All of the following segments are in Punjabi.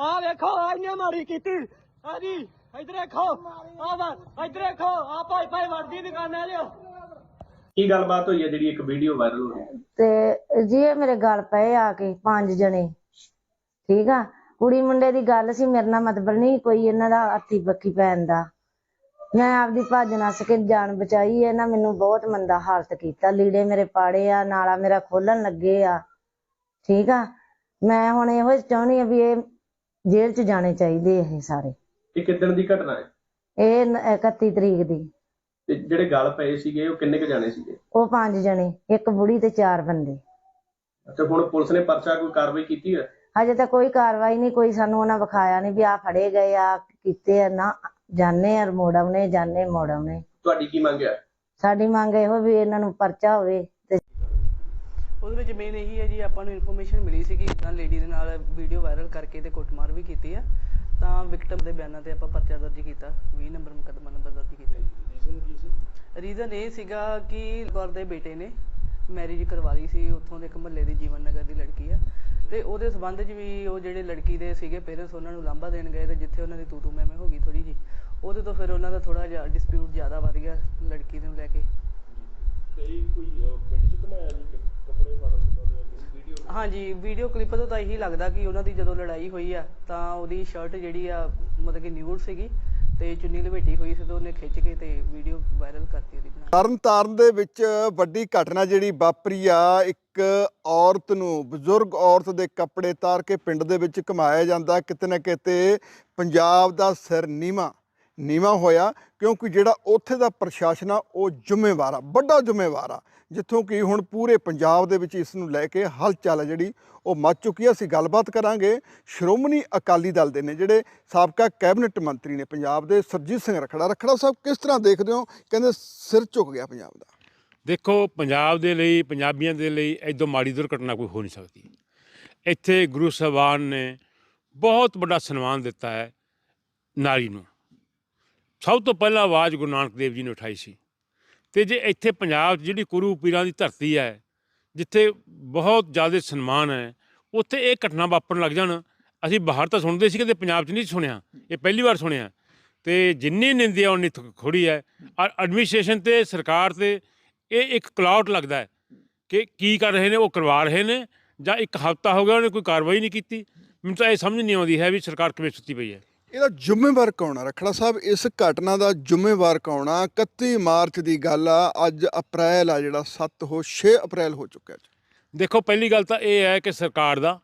ਆ ਵੇਖੋ ਆ ਇਹਨੇ ਮਾਰੀ ਕੀਤੀ। ਆ ਜੀ ਇਧਰ ਦੇਖੋ ਆ ਵਾ ਇਧਰ ਦੇਖੋ ਆ ਭਾਈ ਭਾਈ ਵਰਦੀ ਦੁਕਾਨਾਂ ਲਿਓ। ਕੀ ਗੱਲਬਾਤ ਹੋਈ ਹੈ ਜਿਹੜੀ ਇੱਕ ਵੀਡੀਓ ਵਾਇਰਲ ਹੋ ਰਹੀ ਹੈ ਤੇ ਜੀ ਇਹ ਮੇਰੇ ਗੱਲ ਪਏ ਆ ਕੇ ਪੰਜ ਜਣੇ। ਠੀਕ ਆ? ਕੁੜੀ ਮੁੰਡੇ ਦੀ ਗੱਲ ਸੀ ਮੇਰੇ ਨਾਲ ਮਤਲਬ ਨਹੀਂ ਕੋਈ ਇਹਨਾਂ ਦਾ ਹੱਥੀ ਬੱਕੀ ਪੈਣ ਦਾ। ਮੈਂ ਆਪਦੀ ਭੱਜ ਨੱਸ ਕੇ ਜਾਨ ਬਚਾਈ ਇਹਨਾਂ ਮੈਨੂੰ ਬਹੁਤ ਮੰਦਾ ਹਾਲਤ ਕੀਤਾ। ਲੀੜੇ ਮੇਰੇ ਪਾੜੇ ਆ ਨਾਲਾ ਮੇਰਾ ਖੋਲਣ ਲੱਗੇ ਆ। ਠੀਕ ਆ? ਮੈਂ ਹੁਣ ਇਹੋ ਚਾਹੁੰਦੀ ਆ ਵੀ ਇਹ ਜੇਲ੍ਹ 'ਚ ਜਾਣੇ ਚਾਹੀਦੇ ਇਹ ਸਾਰੇ। ਇਹ ਕਿੱਦਣ ਦੀ ਘਟਨਾ ਹੈ? ਇਹ ਨ- 31 ਤਰੀਕ ਦੀ। ਤੇ ਜਿਹੜੇ ਗੱਲ ਪਏ ਸੀਗੇ ਉਹ ਕਿੰਨੇ ਕੁ ਜਾਣੇ ਸੀਗੇ? ਉਹ ਪੰਜ ਜਣੇ ਇੱਕ ਬੁੜੀ ਤੇ ਚਾਰ ਬੰਦੇ। ਅੱਛਾ ਹੁਣ ਪੁਲਿਸ ਨੇ ਪਰਚਾ ਕੋਈ ਕਾਰਵਾਈ ਕੀਤੀ ਹੈ? ਹਜੇ ਤਾਂ ਕੋਈ ਕਾਰਵਾਈ ਨਹੀਂ ਕੋਈ ਸਾਨੂੰ ਉਹਨਾਂ ਵਿਖਾਇਆ ਨਹੀਂ ਵੀ ਆ ਫੜੇ ਗਏ ਆ ਕੀਤੇ ਆ। ਨਾ ਜਾਣੇ ਆ ਮੋੜ ਆਉਣੇ ਜਾਣੇ ਮੋੜ ਆਉਣੇ ਤੁਹਾਡੀ ਕੀ ਮੰਗ ਹੈ? ਸਾਡੀ ਮੰਗ ਇਹੋ ਵੀ ਇਹਨਾਂ ਨੂੰ ਪਰਚਾ ਹੋਵੇ। ਉਹਦੇ ਵਿੱਚ ਮੇਨ ਇਹੀ ਹੈ ਜੀ ਆਪਾਂ ਨੂੰ ਇਨਫੋਰਮੇਸ਼ਨ ਮਿਲੀ ਸੀ ਕਿ ਇਦਾਂ ਲੇਡੀ ਦੇ ਨਾਲ ਵੀਡੀਓ ਵਾਇਰਲ ਕਰਕੇ ਤੇ ਕੁੱਟਮਾਰ ਵੀ ਕੀਤੀ ਆ। ਤਾਂ ਵਿਕਟਮ ਦੇ ਬਿਆਨਾਂ ਤੇ ਆਪਾਂ ਪਰਚਾ ਦਰਜ ਕੀਤਾ 20 ਨੰਬਰ ਮੁਕੱਦਮਾ ਨੰਬਰ ਦਰਜ ਕੀਤਾ ਰੀਜ਼ਨ ਕੀ ਸੀ? ਰੀਜ਼ਨ ਇਹ ਸੀਗਾ ਕਿ ਕੌਰ ਦੇ ਬੇਟੇ ਨੇ ਮੈਰਿਜ ਕਰਵਾ ਲਈ ਸੀ ਉੱਥੋਂ ਦੇ ਇੱਕ ਮਹੱਲੇ ਦੀ ਜੀਵਨ ਨਗਰ ਦੀ ਲੜਕੀ ਆ। ਤੇ ਉਹਦੇ ਸਬੰਧ 'ਚ ਵੀ ਉਹ ਜਿਹੜੇ ਲੜਕੀ ਦੇ ਸੀਗੇ ਪੇਰੈਂਟਸ ਉਹਨਾਂ ਨੂੰ ਲਾਂਭਾ ਦੇਣ ਗਏ ਤੇ ਜਿੱਥੇ ਉਹਨਾਂ ਦੀ ਤੂ ਤੂ ਮੈਂ ਮੈਂ ਹੋ ਗਈ ਥੋੜੀ ਜੀ ਉਹਦੇ ਤੋਂ ਫਿਰ ਉਹਨਾਂ ਦਾ ਥੋੜਾ ਜਿਹਾ ਡਿਸਪਿਊਟ ਜ਼ਿਆਦਾ ਵੱਧ ਗਿਆ ਲੜਕੀ ਨੂੰ ਲੈ ਕੇ। ਹਾਂਜੀ ਵੀਡੀਓ ਕਲਿੱਪ ਤੋਂ ਤਾਂ ਇਹੀ ਲੱਗਦਾ ਕਿ ਉਹਨਾਂ ਦੀ ਜਦੋਂ ਲੜਾਈ ਹੋਈ ਆ, ਤਾਂ ਉਹਦੀ ਸ਼ਰਟ ਜਿਹੜੀ ਆ, ਮਤਲਬ ਕਿ ਨਿਊਡ ਸੀਗੀ ਤੇ ਚੁੰਨੀ ਲਪੇਟੀ ਹੋਈ ਸੀ ਤੇ ਉਹਨੇ ਖਿੱਚ ਕੇ ਤੇ ਵੀਡੀਓ ਵਾਇਰਲ ਕਰਤੀ ਉਹਦੀ ਬਣਾ ਕੇ। ਤਰਨ ਤਾਰਨ ਦੇ ਵਿੱਚ ਵੱਡੀ ਘਟਨਾ ਜਿਹੜੀ ਵਾਪਰੀ ਆ, ਇੱਕ ਔਰਤ ਨੂੰ, ਬਜ਼ੁਰਗ ਔਰਤ ਦੇ ਕੱਪੜੇ ਤਾਰ ਕੇ ਪਿੰਡ ਦੇ ਵਿੱਚ ਘਮਾਇਆ ਜਾਂਦਾ, ਕਿਤੇ ਨਾ ਕਿਤੇ ਪੰਜਾਬ ਦਾ ਸਿਰ ਨੀਵਾ ਨੀਵਾ ਹੋਇਆ ਕਿਉਂਕਿ ਜਿਹੜਾ ਉੱਥੇ ਦਾ ਪ੍ਰਸ਼ਾਸਨ ਆ, ਉਹ ਜ਼ਿੰਮੇਵਾਰ ਆ, ਵੱਡਾ ਜ਼ਿੰਮੇਵਾਰ ਆ। ਜਿੱਥੋਂ ਕਿ ਹੁਣ ਪੂਰੇ ਪੰਜਾਬ ਦੇ ਵਿੱਚ ਇਸ ਨੂੰ ਲੈ ਕੇ ਹਲਚਲ ਜਿਹੜੀ, ਉਹ ਮਚ ਚੁੱਕੀ ਆ। ਅਸੀਂ ਗੱਲਬਾਤ ਕਰਾਂਗੇ ਸ਼੍ਰੋਮਣੀ ਅਕਾਲੀ ਦਲ ਦੇ ਨੇ, ਜਿਹੜੇ ਸਾਬਕਾ ਕੈਬਨਿਟ ਮੰਤਰੀ ਨੇ ਪੰਜਾਬ ਦੇ, ਸਰਜੀਤ ਸਿੰਘ ਰਖੜਾ। ਰਖੜਾ ਸਾਹਿਬ, ਕਿਸ ਤਰ੍ਹਾਂ ਦੇਖਦੇ ਹੋ? ਕਹਿੰਦੇ ਸਿਰ ਝੁਕ ਗਿਆ ਪੰਜਾਬ ਦਾ। ਦੇਖੋ, ਪੰਜਾਬ ਦੇ ਲਈ, ਪੰਜਾਬੀਆਂ ਦੇ ਲਈ ਐਦੋਂ ਮਾੜੀ ਦੁਰਘਟਨਾ ਕੋਈ ਹੋ ਨਹੀਂ ਸਕਦੀ। ਇੱਥੇ ਗੁਰੂ ਸਾਹਿਬਾਨ ਨੇ ਬਹੁਤ ਵੱਡਾ ਸਨਮਾਨ ਦਿੱਤਾ ਹੈ ਨਾਰੀ ਨੂੰ। ਸਭ ਤੋਂ ਪਹਿਲਾਂ ਆਵਾਜ਼ ਗੁਰੂ ਨਾਨਕ ਦੇਵ ਜੀ ਨੇ ਉਠਾਈ ਸੀ। ਤੇ ਜੇ ਇੱਥੇ ਪੰਜਾਬ 'ਚ ਜਿਹੜੀ ਗੁਰੂ ਪੀਰਾਂ ਦੀ ਧਰਤੀ ਹੈ, ਜਿੱਥੇ ਬਹੁਤ ਜ਼ਿਆਦਾ ਸਨਮਾਨ ਹੈ, ਉੱਥੇ ਇਹ ਘਟਨਾ ਵਾਪਰਨ ਲੱਗ ਜਾਣ। ਅਸੀਂ ਬਾਹਰ ਤਾਂ ਸੁਣਦੇ ਸੀ ਕਿ ਪੰਜਾਬ 'ਚ ਨਹੀਂ ਸੁਣਿਆ। ਇਹ ਪਹਿਲੀ ਵਾਰ ਸੁਣਿਆ। ਤੇ ਜਿੰਨੀ ਨਿੰਦਿਆ, ਉਨੀ ਥੋੜੀ ਹੈ। ਔਰ ਐਡਮਿਨਿਸਟ੍ਰੇਸ਼ਨ ਤੇ, ਸਰਕਾਰ ਤੇ ਇਹ ਇੱਕ ਕਲਾਉਟ ਲੱਗਦਾ ਹੈ ਕਿ ਕੀ ਕਰ ਰਹੇ ਨੇ, ਉਹ ਕਰਵਾ ਰਹੇ ਨੇ ਜਾਂ ਇੱਕ ਹਫਤਾ ਹੋ ਗਿਆ, ਉਹਨੇ ਕੋਈ ਕਾਰਵਾਈ ਨਹੀਂ ਕੀਤੀ। ਮੈਨੂੰ ਤਾਂ ਇਹ ਸਮਝ ਨਹੀਂ ਆਉਂਦੀ ਹੈ ਵੀ ਸਰਕਾਰ ਕਿਵੇਂ ਸੁੱਤੀ ਪਈ ਹੈ। ਇਹਦਾ ਜ਼ਿੰਮੇਵਾਰ ਕੌਣ ਆ? ਰਖੜਾ ਸਾਹਿਬ, ਇਸ ਘਟਨਾ ਦਾ ਜ਼ਿੰਮੇਵਾਰ ਕੌਣ ਆ? 31 ਮਾਰਚ ਦੀ ਗੱਲ ਆ, ਅੱਜ ਅਪ੍ਰੈਲ ਆ ਜਿਹੜਾ 7 ਹੋ 6 ਅਪ੍ਰੈਲ ਹੋ ਚੁੱਕਿਆ ਦੇਖੋ, ਪਹਿਲੀ ਗੱਲ ਤਾਂ ਇਹ ਹੈ ਕਿ ਸਰਕਾਰ ਦਾ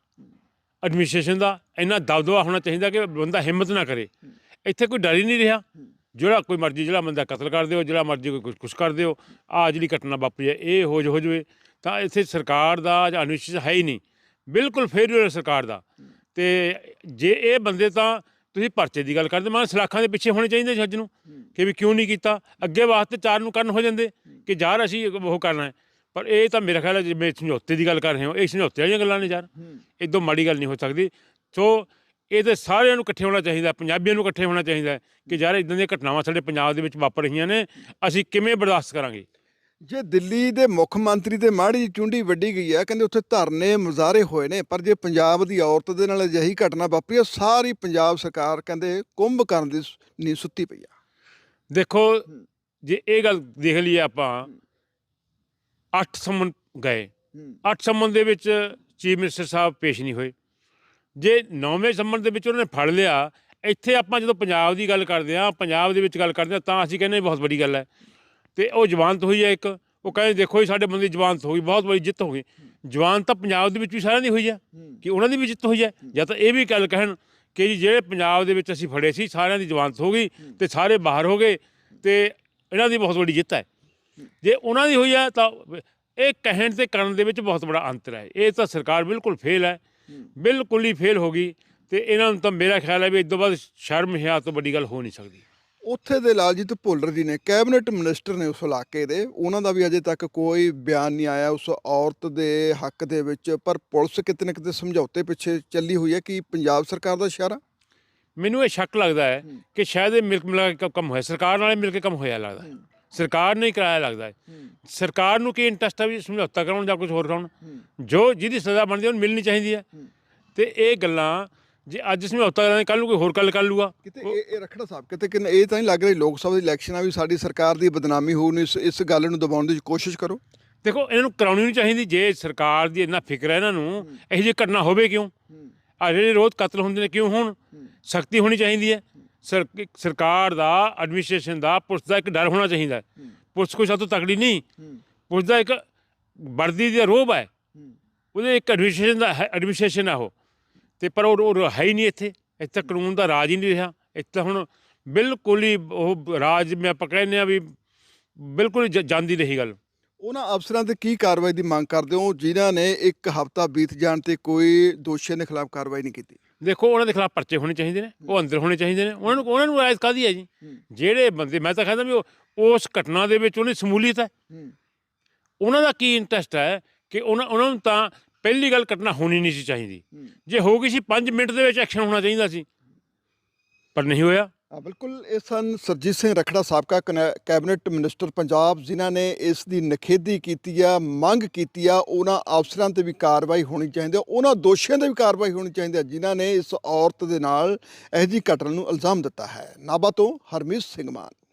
ਐਡਮਿਨਿਸਟ੍ਰੇਸ਼ਨ ਦਾ ਇੰਨਾ ਦਬਦਬਾ ਹੋਣਾ ਚਾਹੀਦਾ ਕਿ ਬੰਦਾ ਹਿੰਮਤ ਨਾ ਕਰੇ। ਇੱਥੇ ਕੋਈ ਡਰ ਹੀ ਨਹੀਂ ਰਿਹਾ। ਜਿਹੜਾ ਕੋਈ ਮਰਜ਼ੀ, ਜਿਹੜਾ ਬੰਦਾ ਕਤਲ ਕਰ ਦਿਓ, ਜਿਹੜਾ ਮਰਜ਼ੀ ਕੋਈ ਕੁਛ- ਕੁਛ ਕਰ ਦਿਓ, ਆ ਜਿਹੜੀ ਘਟਨਾ ਵਾਪਰੀ ਹੈ, ਇਹ ਹੋ ਜ- ਹੋ ਜਵੇ, ਤਾਂ ਇੱਥੇ ਸਰਕਾਰ ਦਾ ਜਾਂ ਐਡਮਿਨਿਸਟ੍ਰੇਸ਼ਨ ਹੈ ਹੀ ਨਹੀਂ। ਬਿਲਕੁਲ ਫੇਲਿਅਰ ਸਰਕਾਰ ਦਾ। ਤੇ ਜੇ ਇਹ ਬੰਦੇ ਤਾਂ ਤੁਸੀਂ ਪਰਚੇ ਦੀ ਗੱਲ ਕਰਦੇ ਮੈਂ ਸਲਾਖਾਂ ਦੇ ਪਿੱਛੇ ਹੋਣੇ ਚਾਹੀਦੇ ਜੱਜ ਨੂੰ ਕਿ ਵੀ ਕਿਉਂ ਨਹੀਂ ਕੀਤਾ? ਅੱਗੇ ਵਾਸਤੇ ਚਾਰ ਨੂੰ ਕਰਨ ਹੋ ਜਾਂਦੇ ਕਿ ਯਾਰ ਅਸੀਂ ਉਹ ਕਰਨਾ ਹੈ। ਪਰ ਇਹ ਤਾਂ ਮੇਰਾ ਖਿਆਲ ਹੈ ਜਿਵੇਂ ਸਮਝੌਤੇ ਦੀ ਗੱਲ ਕਰ ਰਹੇ ਹੋ ਇਹ ਸਮਝੌਤੇ ਵਾਲੀਆਂ ਗੱਲਾਂ ਨੇ ਯਾਰ। ਇਦੋਂ ਮਾੜੀ ਗੱਲ ਨਹੀਂ ਹੋ ਸਕਦੀ। ਸੋ ਇਹਦੇ ਸਾਰਿਆਂ ਨੂੰ ਇਕੱਠੇ ਹੋਣਾ ਚਾਹੀਦਾ ਪੰਜਾਬੀਆਂ ਨੂੰ ਇਕੱਠੇ ਹੋਣਾ ਚਾਹੀਦਾ ਕਿ ਯਾਰ ਇਦਾਂ ਦੀਆਂ ਘਟਨਾਵਾਂ ਸਾਡੇ ਪੰਜਾਬ ਦੇ ਵਿੱਚ ਵਾਪਰ ਰਹੀਆਂ ਨੇ ਅਸੀਂ ਕਿਵੇਂ ਬਰਦਾਸ਼ਤ ਕਰਾਂਗੇ? ਜੇ ਦਿੱਲੀ ਦੇ ਮੁੱਖ ਮੰਤਰੀ ਤੇ ਮਾੜੀ ਚੁੰਡੀ ਵੱਡੀ ਗਈ ਆ ਕਹਿੰਦੇ ਉੱਥੇ ਧਰਨੇ ਮੁਜ਼ਾਹਰੇ ਹੋਏ ਨੇ ਪਰ ਜੇ ਪੰਜਾਬ ਦੀ ਔਰਤ ਦੇ ਨਾਲ ਅਜਿਹੀ ਘਟਨਾ ਵਾਪਰੀ ਆ ਸਾਰੀ ਪੰਜਾਬ ਸਰਕਾਰ ਕਹਿੰਦੇ ਕੁੰਭ ਕਰਨ ਦੀ ਨੀ ਸੁੱਤੀ ਪਈ ਆ। ਦੇਖੋ ਜੇ ਇਹ ਗੱਲ ਦੇਖ ਲਈਏ ਆਪਾਂ ਅੱਠ ਸੰਮਨ ਗਏ। ਅੱਠ ਸੰਮਨ ਦੇ ਵਿੱਚ ਚੀਫ ਮਿਨਿਸਟਰ ਸਾਹਿਬ ਪੇਸ਼ ਨਹੀਂ ਹੋਏ। ਜੇ ਨੌਵੇਂ ਸੰਮਨ ਦੇ ਵਿੱਚ ਉਹਨਾਂ ਨੇ ਫੜ ਲਿਆ ਇੱਥੇ ਆਪਾਂ ਜਦੋਂ ਪੰਜਾਬ ਦੀ ਗੱਲ ਕਰਦੇ ਆ ਪੰਜਾਬ ਦੇ ਵਿੱਚ ਗੱਲ ਕਰਦੇ ਆ ਤਾਂ ਅਸੀਂ ਕਹਿੰਦੇ ਬਹੁਤ ਵੱਡੀ ਗੱਲ ਹੈ। ਤੇ ਉਹ ਜਵਾਨਤ ਹੋਈ ਹੈ ਇੱਕ ਉਹ ਕਹਿੰਦੇ ਦੇਖੋ ਜੀ ਸਾਡੇ ਬੰਦੇ ਦੀ ਜਵਾਨਤ ਹੋ ਗਈ ਬਹੁਤ ਬੜੀ ਜਿੱਤ ਹੋ ਗਈ। ਜਵਾਨ ਤਾਂ ਪੰਜਾਬ ਦੇ ਵਿੱਚ ਵੀ ਸਾਰਿਆਂ ਦੀ ਹੋਈ ਹੈ। ਕਿ ਉਹਨਾਂ ਦੀ ਵੀ ਜਿੱਤ ਹੋਈ ਹੈ ਜਾਂ ਤਾਂ ਇਹ ਵੀ ਗੱਲ ਕਹਿਣ ਕਿ ਜੀ ਜਿਹੜੇ ਪੰਜਾਬ ਦੇ ਵਿੱਚ ਅਸੀਂ ਫੜੇ ਸੀ ਸਾਰਿਆਂ ਦੀ ਜਵਾਨਤ ਹੋ ਗਈ ਤੇ ਸਾਰੇ ਬਾਹਰ ਹੋ ਗਏ ਤੇ ਇਹਨਾਂ ਦੀ ਬਹੁਤ ਵੱਡੀ ਜਿੱਤ ਹੈ। ਜੇ ਉਹਨਾਂ ਦੀ ਹੋਈ ਹੈ ਤਾਂ ਇਹ ਕਹਿਣ ਤੇ ਕਰਨ ਦੇ ਵਿੱਚ ਬਹੁਤ ਬੜਾ ਅੰਤਰ ਹੈ ਇਹ ਤਾਂ ਸਰਕਾਰ ਬਿਲਕੁਲ ਫੇਲ ਹੈ। ਬਿਲਕੁਲ ਹੀ ਫੇਲ ਹੋ ਗਈ ਤੇ ਇਹਨਾਂ ਨੂੰ ਤਾਂ ਮੇਰਾ ਖਿਆਲ ਹੈ ਵੀ ਇਸ ਤੋਂ ਬਾਅਦ ਸ਼ਰਮ ਹਿਆ ਤੋਂ ਵੱਡੀ ਗੱਲ ਹੋ ਨਹੀਂ ਸਕਦੀ। ਉੱਥੇ ਦੇ ਲਾਲਜੀਤ ਭੁੱਲਰ ਜੀ ਨੇ ਕੈਬਨਿਟ ਮਿਨਿਸਟਰ ਨੇ ਉਸ ਇਲਾਕੇ ਦੇ ਉਹਨਾਂ ਦਾ ਵੀ ਅਜੇ ਤੱਕ ਕੋਈ ਬਿਆਨ ਨਹੀਂ ਆਇਆ ਉਸ ਔਰਤ ਦੇ ਹੱਕ ਦੇ ਵਿੱਚ ਪਰ ਪੁਲਿਸ ਕਿਤੇ ਨਾ ਕਿਤੇ ਸਮਝੌਤੇ ਪਿੱਛੇ ਚੱਲੀ ਹੋਈ ਹੈ ਕਿ ਪੰਜਾਬ ਸਰਕਾਰ ਦਾ ਇਸ਼ਾਰਾ? ਮੈਨੂੰ ਇਹ ਸ਼ੱਕ ਲੱਗਦਾ ਹੈ ਕਿ ਸ਼ਾਇਦ ਇਹ ਮਿਲਕ ਮਿਲਾ ਕੇ ਕੰਮ ਹੋਇਆ ਸਰਕਾਰ ਨਾਲੇ ਮਿਲ ਕੇ ਕੰਮ ਹੋਇਆ ਲੱਗਦਾ ਹੈ। ਸਰਕਾਰ ਨੇ ਹੀ ਕਰਾਇਆ ਲੱਗਦਾ ਹੈ। ਸਰਕਾਰ ਨੂੰ ਕੀ ਇੰਟਰਸਟ ਹੈ ਵੀ ਸਮਝੌਤਾ ਕਰਾਉਣ ਜਾਂ ਕੁਝ ਹੋਰ ਕਰਾਉਣ? ਜੋ ਜਿਹਦੀ ਸਜ਼ਾ ਬਣਦੀ ਉਹਨੂੰ ਮਿਲਣੀ ਚਾਹੀਦੀ ਹੈ। ਤੇ ਇਹ ਗੱਲਾਂ ਜੇ ਅੱਜ ਸਮਝੌਤਾ ਕਰਾਂਗੇ ਕੱਲ ਨੂੰ ਕੋਈ ਹੋਰ ਗੱਲ ਕਰ ਲੂਗਾ। ਕਿਤੇ ਇਹ ਇਹ ਰਖੜਾ ਸਾਹਿਬ ਕਿਤੇ ਕਿ ਇਹ ਤਾਂ ਨਹੀਂ ਲੱਗ ਰਿਹਾ ਲੋਕ ਸਭਾ ਦੀ ਇਲੈਕਸ਼ਨਾਂ ਵੀ ਸਾਡੀ ਸਰਕਾਰ ਦੀ ਬਦਨਾਮੀ ਹੋਣ ਇਸ ਇਸ ਗੱਲ ਨੂੰ ਦਬਾਉਣ ਦੀ ਕੋਸ਼ਿਸ਼ ਕਰੋ। ਦੇਖੋ ਇਹਨਾਂ ਨੂੰ ਕਰਾਉਣੀ ਨਹੀਂ ਚਾਹੀਦੀ ਜੇ ਸਰਕਾਰ ਦੀ ਇੰਨਾ ਫਿਕਰ ਹੈ ਇਹਨਾਂ ਨੂੰ ਇਹੋ ਜਿਹੀ ਘਟਨਾ ਹੋਵੇ ਕਿਉਂ? ਆ ਜਿਹੜੇ ਰੋਜ਼ ਕਤਲ ਹੁੰਦੇ ਨੇ ਕਿਉਂ ਹੋਣ? ਸਖਤੀ ਹੋਣੀ ਚਾਹੀਦੀ ਹੈ। ਸਰ- ਸਰਕਾਰ ਦਾ ਐਡਮਿਨਿਸਟ੍ਰੇਸ਼ਨ ਦਾ ਪੁਲਿਸ ਦਾ ਇੱਕ ਡਰ ਹੋਣਾ ਚਾਹੀਦਾ। ਪੁਲਿਸ ਕੋਈ ਸਭ ਤੋਂ ਤਕੜੀ ਨਹੀਂ। ਪੁਲਿਸ ਦਾ ਇੱਕ ਵਰਦੀ ਦਾ ਰੋਬ ਹੈ। ਉਹਦੇ ਇੱਕ ਐਡਮਿਨਿਸਟ੍ਰੇਸ਼ਨ ਦਾ ਐਡਮਿਨਿਸਟ੍ਰੇਸ਼ਨ ਆ ਉਹ। ਤੇ ਪਰ ਉਹ ਉਹ ਹੈ ਹੀ ਨਹੀਂ ਇੱਥੇ। ਇੱਥੇ ਕਾਨੂੰਨ ਦਾ ਰਾਜ ਹੀ ਨਹੀਂ ਰਿਹਾ। ਇੱਥੇ ਹੁਣ ਬਿਲਕੁਲ ਹੀ ਉਹ ਰਾਜ ਮੈਂ ਆਪਾਂ ਕਹਿੰਦੇ ਆ ਵੀ ਬਿਲਕੁਲ ਹੀ ਜਾਂਦੀ ਰਹੀ ਗੱਲ। ਉਹਨਾਂ ਅਫਸਰਾਂ ਤੇ ਕੀ ਕਾਰਵਾਈ ਦੀ ਮੰਗ ਕਰਦੇ ਹੋ? ਜਿਨ੍ਹਾਂ ਨੇ ਇੱਕ ਹਫ਼ਤਾ ਬੀਤ ਜਾਣ ਤੇ ਕੋਈ ਦੋਸ਼ੀਆਂ ਦੇ ਖਿਲਾਫ ਕਾਰਵਾਈ ਨਹੀਂ ਕੀਤੀ। ਦੇਖੋ ਉਹਨਾਂ ਦੇ ਖਿਲਾਫ ਪਰਚੇ ਹੋਣੇ ਚਾਹੀਦੇ ਨੇ। ਉਹ ਅੰਦਰ ਹੋਣੇ ਚਾਹੀਦੇ ਨੇ। ਉਹਨਾਂ ਨੂੰ ਉਹਨਾਂ ਨੂੰ ਰਾਇਤ ਕਾਦੀ ਹੈ ਜੀ? ਜਿਹੜੇ ਬੰਦੇ ਮੈਂ ਤਾਂ ਕਹਿੰਦਾ ਵੀ ਉਸ ਘਟਨਾ ਦੇ ਵਿੱਚ ਉਹਨੇ ਸਮੂਲੀਅਤ ਹੈ। ਉਹਨਾਂ ਦਾ ਕੀ ਇੰਟਰਸਟ ਹੈ ਕਿ ਉਹਨਾਂ ਉਹਨਾਂ ਨੂੰ ਤਾਂ ਪਹਿਲੀ ਗੱਲ ਘਟਨਾ ਹੋਣੀ ਨਹੀਂ ਸੀ ਚਾਹੀਦੀ। ਜੇ ਹੋ ਗਈ ਸੀ 5 ਮਿੰਟ ਦੇ ਵਿੱਚ ਐਕਸ਼ਨ ਹੋਣਾ ਚਾਹੀਦਾ ਸੀ। ਪਰ ਨਹੀਂ ਹੋਇਆ। ਆ ਬਿਲਕੁਲ। ਇਹ ਸਨ ਸਰਜੀਤ ਸਿੰਘ ਰਖੜਾ ਸਾਬਕਾ ਕੈਬਨਿਟ ਮਿਨਿਸਟਰ ਪੰਜਾਬ ਜਿਨ੍ਹਾਂ ਨੇ ਇਸ ਦੀ ਨਖੇਦੀ ਕੀਤੀ ਆ ਮੰਗ ਕੀਤੀ ਆ ਉਹਨਾਂ ਅਫਸਰਾਂ ਤੇ ਵੀ ਕਾਰਵਾਈ ਹੋਣੀ ਚਾਹੀਦੀ ਆ ਉਹਨਾਂ ਦੋਸ਼ੀਆਂ ਤੇ ਵੀ ਕਾਰਵਾਈ ਹੋਣੀ ਚਾਹੀਦੀ ਆ ਜਿਨ੍ਹਾਂ ਨੇ ਇਸ ਔਰਤ ਦੇ ਨਾਲ ਇਹੋ ਜਿਹੀ ਘਟਨਾ ਨੂੰ ਇਲਜ਼ਾਮ ਦਿੱਤਾ ਹੈ। ਨਾਭਾ ਤੋਂ ਹਰਮੀਤ ਸਿੰਘ ਮਾਨ।